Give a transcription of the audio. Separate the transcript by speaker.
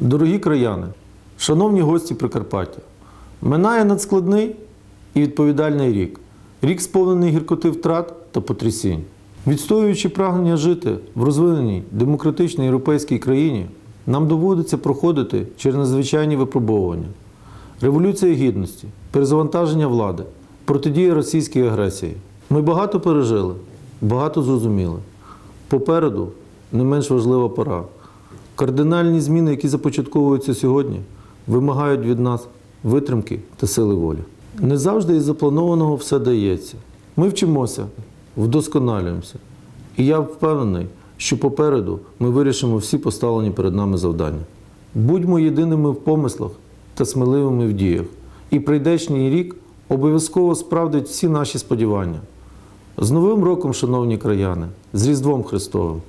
Speaker 1: Дорогі краяни, шановні гості Прикарпаття, минає надскладний і відповідальний рік. Рік сповнений гіркоти втрат та потрясінь. Відстоюючи прагнення жити в розвиненій демократичній європейській країні, нам доводиться проходити через надзвичайні випробовування. Революція гідності, перезавантаження влади, протидія російській агресії. Ми багато пережили, багато зрозуміли. Попереду не менш важлива пора. Кардинальні зміни, які започатковуються сьогодні, вимагають від нас витримки та сили волі. Не завжди із запланованого все дається. Ми вчимося, вдосконалюємося. І я впевнений, що попереду ми вирішимо всі поставлені перед нами завдання. Будьмо єдиними в помислах та сміливими в діях. І прийдешній рік обов'язково справдить всі наші сподівання. З Новим роком, шановні краяни, з Різдвом Христовим!